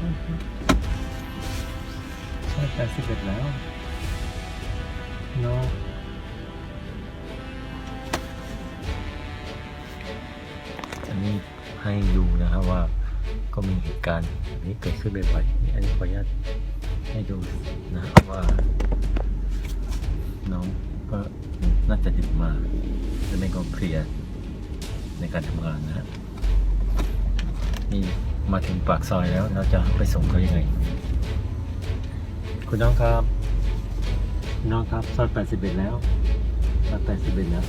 ใช่แปดสิบเอ็ดแล้วเนาะอันนี้ให้ดูนะครับว่าก็มีเหตุการณ์แบบนี้เกิดขึ้นบ่อยๆอันนี้ขออนุญาตให้ดูนะครับว่า น้องก็น่าจะดึกมาจะไม่ก็เพลียในการทำงานนะฮะนี่ มาถึงปากซอยแล้ว เราจะไปส่งเขายังไง คุณน้องครับ น้องครับซอย81 แล้วซอย81แล้ว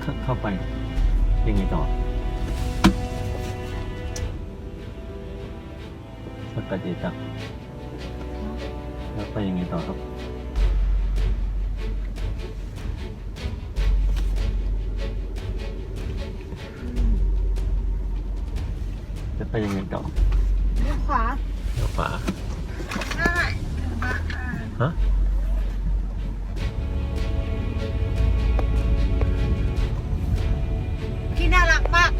เข้าเข้าไปยังไงต่อซอย81ครับแล้วไปยังไงต่อครับ ไปยังไงต่อเลี้ยวขวาเดี๋ยวขวาได้ถึงละอ่าฮะพี่น่ารักมาก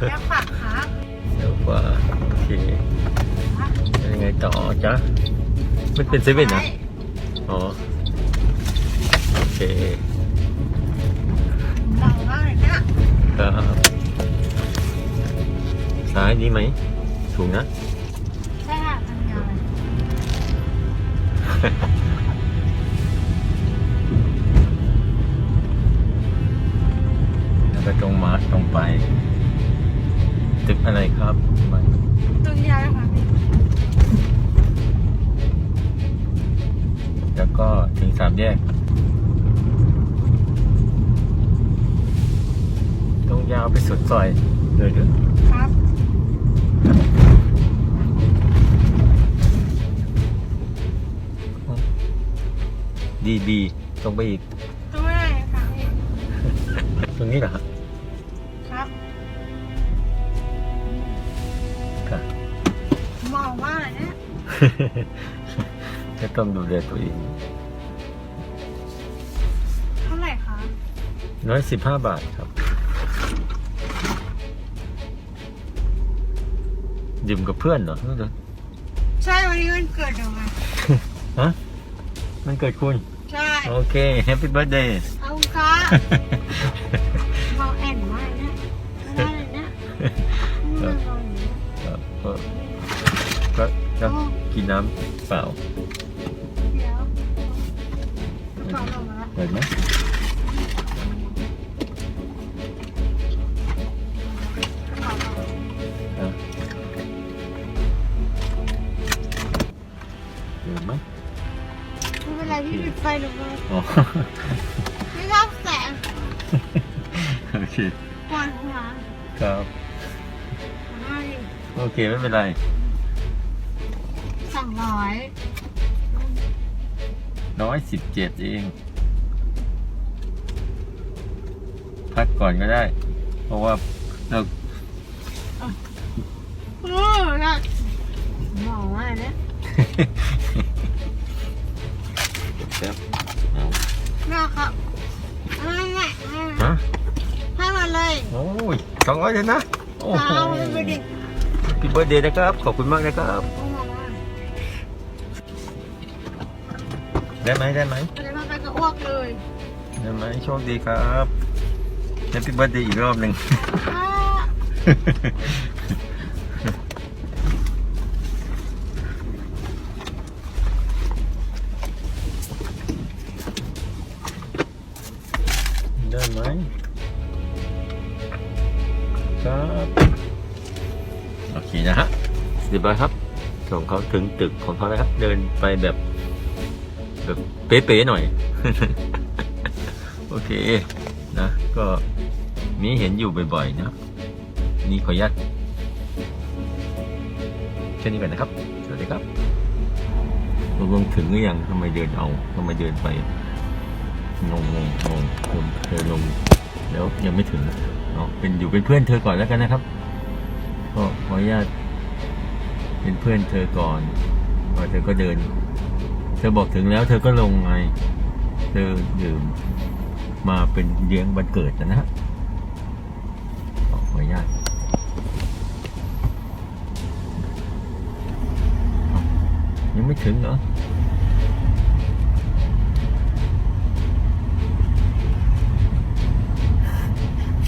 เลี้ยวขวาครับเดี๋ยวขวาโอเคแล้วยังไงต่อจ๊ะมันเป็นเซเว่นนะอ๋อโอเคเบามากเลยเนี่ยครับ ซ้ายนี้ไหมถูกนะ ใช่ค่ะทำงานแล้วก็ตรงมาตรงไป ตึกอะไรครับมันตรงยาวค่ะพี่แล้วก็ถึงสามแยก ตรงยาวไปสุดซอยเลยเด้อครับ ดีบีตรงไปอีก ตรงไหนค่ะพี่ตรงนี้เหรอฮะครับค่ะ มองมากเลยเนี่ยจะต้องดูแลตัวเองเท่าไหร่คะน้อยสิบห้าบาทครับ ดื่มกับเพื่อนเหรอใช่วันนี้วันเกิดหนูไงฮะมันเกิดคุณ ใช่โอเคแฮปปี้เบิร์ดเดย์เอาค่ะมองแอนมากเนี่ยไม่ได้เลยเนี่ยไม่ได้มองอย่างนี้ก็ก็ก็กินน้ำเปล่าเดี๋ยวกระเป๋าลงมาแล้วเปิดไหม หนูเลยอ๋อ ไม่ชอบแสงโอเค ปวดหัวครับหัวหน้าดิโอเค ไม่เป็นไร สองร้อยร้อยสิบเจ็ดเอง พักก่อนก็ได้ เพราะว่าเราโอ้ยากมองว่าเนี่ย ครับเอาน่าครับไม่ไม่ไม่ฮะให้มาเลยโอ้ยสองร้อยเลยนะโอ้โหเอาไปดิพี่เบิร์ดเดย์นะครับ ขอบคุณมากนะครับโอ้โหได้ไหมได้ไหมอะไรมาไปก็อ้วกเลยได้ไหมโชคดีครับแฮปปี้เบิร์ดเดย์อีกรอบหนึ่ง ได้ไหมครับโอเคนะฮะเรียบร้อยครับส่งเขาถึงตึกของเขาแล้วครับ เดินไปแบบแบบเป๊ะๆหน่อย โอเคนะ ก็มีเห็นอยู่บ่อยๆนะนี่ขออนุญาตแค่นี้ก่อนนะครับ สวัสดีครับตกลงถึงหรือยังทำไมเดินเอาทำไมเดินไป งงงงงคนเธอลงแล้วยังไม่ถึงเนาะเป็นอยู่เป็นเพื่อนเธอก่อนแล้วกันนะครับ ก็ขออนุญาตเป็นเพื่อนเธอก่อนพอเธอก็เดิน เธอบอกถึงแล้ว เธอก็ลงไง เธอดื่มมาเป็นเลี้ยงวันเกิดนะฮะขออนุญาตยังไม่ถึงเหรอ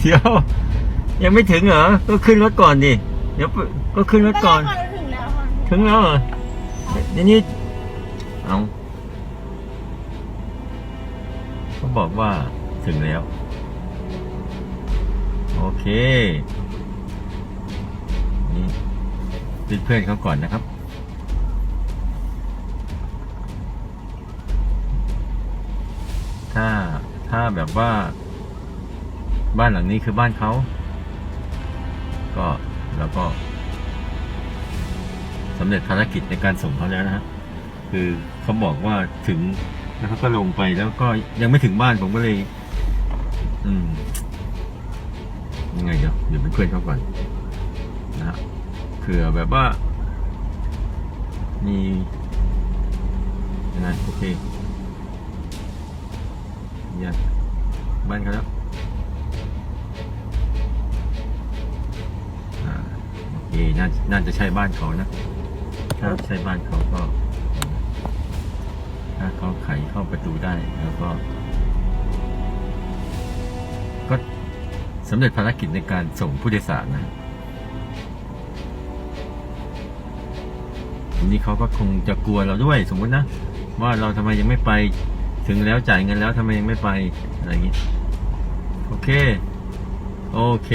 เดี๋ยว ยังไม่ถึงเหรอ ก็ขึ้นรถก่อนดิ เดี๋ยวก็ขึ้นรถก่อนก็ถึงแล้วค่ะถึงแล้วเหรอเดี๋ยวนี้เอาเขาบอกว่าถึงแล้ว โอเค นี่เป็นเพื่อนเขาก่อนนะครับ ถ้าถ้าแบบว่า บ้านหลังนี้คือบ้านเขา ก็แล้วก็สำเร็จภารกิจในการส่งเขาแล้วนะฮะคือเขาบอกว่าถึงแล้วเขาก็ลงไปแล้วก็ยังไม่ถึงบ้านผมก็เลย อืมยังไงเดี๋ยวเดี๋ยวเป็นเพื่อนเขาก่อนนะฮะเผื่อแบบว่า มียังไงโอเคเนี่ยบ้านเขาแล้ว น่าน่าจะใช่บ้านเขานะถ้าใช่บ้านเขาก็ ถ้าเขาไขเข้าประตูได้แล้วก็ ก็สำเร็จภารกิจในการส่งผู้โดยสารนะทีนี้เขาก็คงจะกลัวเราด้วยสมมตินะ ว่าเราทำไมยังไม่ไปถึงแล้วจ่ายเงินแล้วทำไมยังไม่ไปอะไรอย่างนี้ โอเค โอเค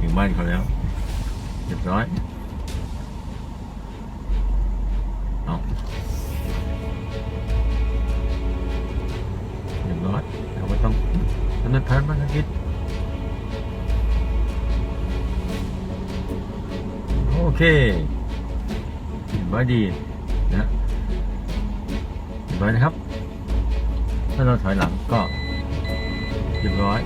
ถึงบ้านเขาแล้ว เรียบร้อย เอาเรียบร้อยเราก็ต้องดำเนินการภารกิจโอเคเรียบร้อยดีนะเรียบร้อยนะครับ ถ้าเราถอยหลังก็เรียบร้อย